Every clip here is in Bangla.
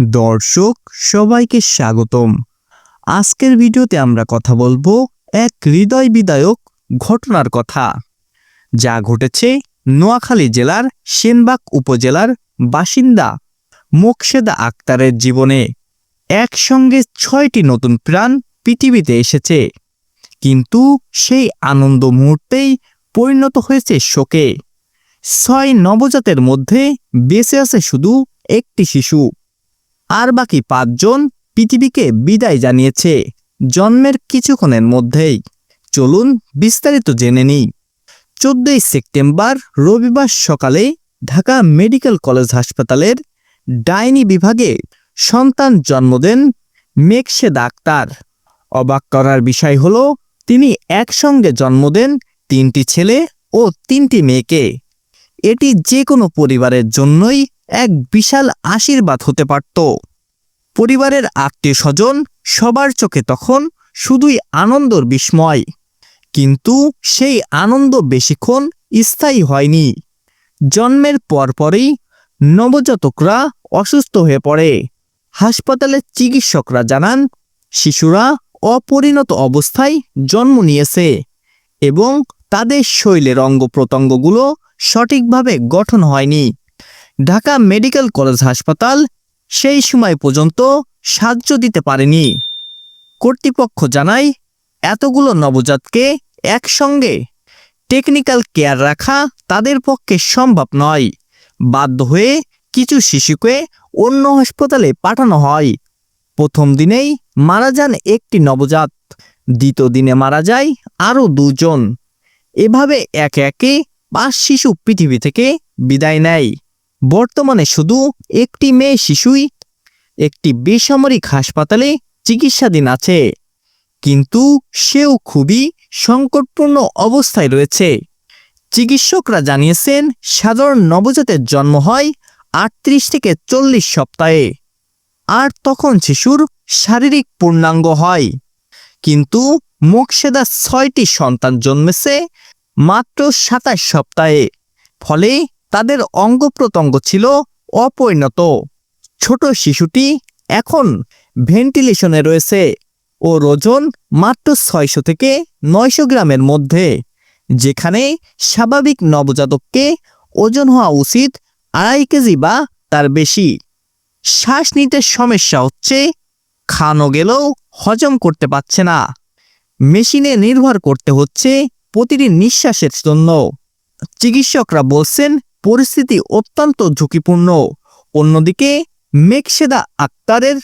দর্শক, সবাইকে স্বাগতম। আজকের ভিডিওতে আমরা কথা বলব এক হৃদয় বিদায়ক ঘটনার কথা, যা ঘটেছে নোয়াখালী জেলার সেনবাগ উপজেলার বাসিন্দা মোকশেদা আক্তারের জীবনে। একসঙ্গে ছয়টি নতুন প্রাণ পৃথিবীতে এসেছে, কিন্তু সেই আনন্দ মুহূর্তেই পরিণত হয়েছে শোকে। ছয় নবজাতের মধ্যে বেঁচে আছে শুধু একটি শিশু। আর বাকি পাঁচজন পৃথিবীকে বিদায় জানিয়েছে জন্মের কিছুক্ষণের মধ্যেই। চলুন বিস্তারিত জেনে নিই। চোদ্দই সেপ্টেম্বর রবিবার সকালে ঢাকা মেডিকেল কলেজ হাসপাতালের ডাইনি বিভাগে সন্তান জন্ম দেন মেঘসে ডাক্তার। অবাক করার বিষয় হল, তিনি একসঙ্গে জন্ম দেন তিনটি ছেলে ও তিনটি মেয়েকে। এটি যে কোনো পরিবারের জন্যই এক বিশাল আশীর্বাদ হতে পারত। পরিবারের আত্মীয় স্বজন সবার চোখে তখন শুধুই আনন্দর বিস্ময়। কিন্তু সেই আনন্দ বেশিক্ষণ স্থায়ী হয়নি। জন্মের পরপরই নবজাতকরা অসুস্থ হয়ে পড়ে। হাসপাতালের চিকিৎসকরা জানান, শিশুরা অপরিণত অবস্থায় জন্ম নিয়েছে এবং তাদের শৈলের অঙ্গ প্রত্যঙ্গগুলো সঠিকভাবে গঠন হয়নি। ঢাকা মেডিকেল কলেজ হাসপাতাল সেই সময় পর্যন্ত সাহায্য দিতে পারেনি। কর্তৃপক্ষ জানায়, এতগুলো নবজাতকে একসঙ্গে টেকনিক্যাল কেয়ার রাখা তাদের পক্ষে সম্ভব নয়। বাধ্য হয়ে কিছু শিশুকে অন্য হাসপাতালে পাঠানো হয়। প্রথম দিনেই মারা যান একটি নবজাত, দ্বিতীয় দিনে মারা যায় আরও দুজন। এভাবে একে একে পাঁচ শিশু পৃথিবী থেকে বিদায় নেয়। বর্তমানে শুধু একটি মেয়ে শিশুই, একটি বেসামরিক হাসপাতালে চিকিৎসাধীন আছে। কিন্তু সেও খুবই সংকটপূর্ণ অবস্থায় রয়েছে। চিকিৎসকরা জানিয়েছেন, সাধারণ নবজাতের জন্ম হয় আটত্রিশ থেকে চল্লিশ সপ্তাহে। আর তখন শিশুর শারীরিক পূর্ণাঙ্গ হয়। কিন্তু মোকশেদা ছয়টি সন্তান জন্মেছে মাত্র সাতাশ সপ্তাহে। ফলে তাদের অঙ্গ প্রত্যঙ্গ ছিল অপরিণত। ছোট শিশুটি এখন ভেন্টিলেশনে রয়েছে ও ওজন মাত্র ছয়শো থেকে নয়শো গ্রামের মধ্যে, যেখানে স্বাভাবিক নবজাতককে ওজন হওয়া উচিত আড়াই কেজি বা তার বেশি। শ্বাস নিতে সমস্যা হচ্ছে খানো গেলেও হজম করতে পারছে না। মেশিনে নির্ভর করতে হচ্ছে প্রতিটি নিঃশ্বাসের জন্য। চিকিৎসকরা বলছেন পরিস্থিতি অত্যন্ত ঝুঁকিপূর্ণ। অন্যদিকে মেঘসেদা আক্তারের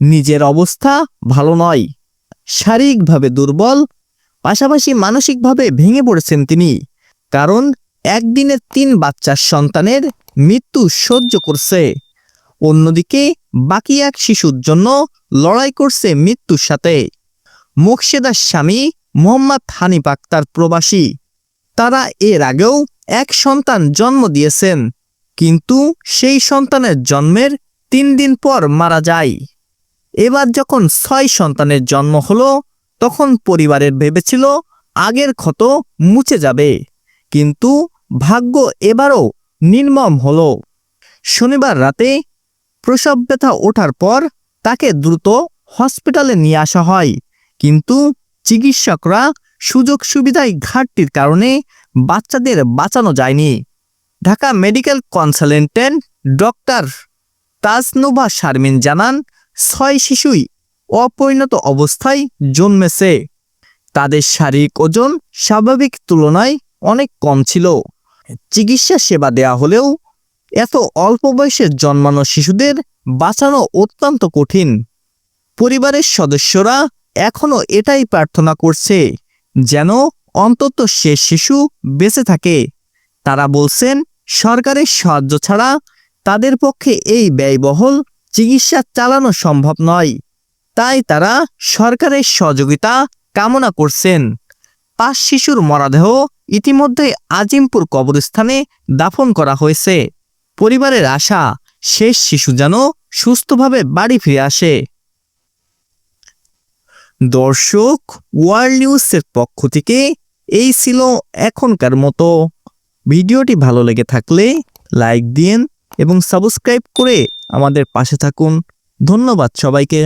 নিজের অবস্থা ভালো নয়। শারীরিকভাবে দুর্বল, পাশাপাশি মানসিকভাবে ভেঙে পড়েছেন তিনি। কারণ, একদিনে তিন বাচ্চার সন্তানের মৃত্যু সহ্য করছে। অন্যদিকে, বাকি এক শিশুর জন্য লড়াই করছে মৃত্যুর সাথে। মোকশেদার স্বামী মোহাম্মদ হানিফ আক্তার প্রবাসী। তারা এর আগেও এক সন্তান জন্ম দিয়েছেন, কিন্তু সেই সন্তানের জন্মের তিন দিন পর মারা যায়। এবার যখন ছয় সন্তানের জন্ম হলো, তখন পরিবারের ভেবেছিল আগের ক্ষত মুছে যাবে, কিন্তু ভাগ্য এবারও নির্মম হলো। শনিবার রাতে প্রসব ব্যথা ওঠার পর তাকে দ্রুত হসপিটালে নিয়ে আসা হয়, কিন্তু চিকিৎসকরা সুযোগ সুবিধায় ঘাটতির কারণে বাচ্চাদের বাঁচানো যায়নি। Dhaka medical consultant doctor Tajnuva Sharmin জানান, ছয় শিশুই অপরিণত অবস্থায় জন্মেছে। তাদের শারীরিক ওজন স্বাভাবিক তুলনায় অনেক কম ছিল। চিকিৎসা সেবা দেয়া হলেও এত অল্প বয়সে জন্মানো শিশুদের বাঁচানো অত্যন্ত কঠিন। পরিবারের সদস্যরা এখনও এটাই প্রার্থনা করছে, যেন অন্তত শেষ শিশু বেঁচে থাকে। তারা বলছেন, সরকারের সাহায্য ছাড়া তাদের পক্ষে এই ব্যয়বহুল চিকিৎসা চালানো সম্ভব নয়। তাই তারা সরকারের সহযোগিতা কামনা করছেন। পাঁচ শিশুর মরাদেহ ইতিমধ্যে আজিমপুর কবরস্থানে দাফন করা হয়েছে। পরিবারের আশা, শেষ শিশু যেন সুস্থভাবে বাড়ি ফিরে আসে। দর্শক, ওয়ার্ল্ড নিউজের পক্ষ থেকে এই ছিল এখনকার মতো ভিডিওটি। ভালো লেগে থাকলে লাইক দিন এবং সাবস্ক্রাইব করে আমাদের পাশে থাকুন। ধন্যবাদ সবাইকে।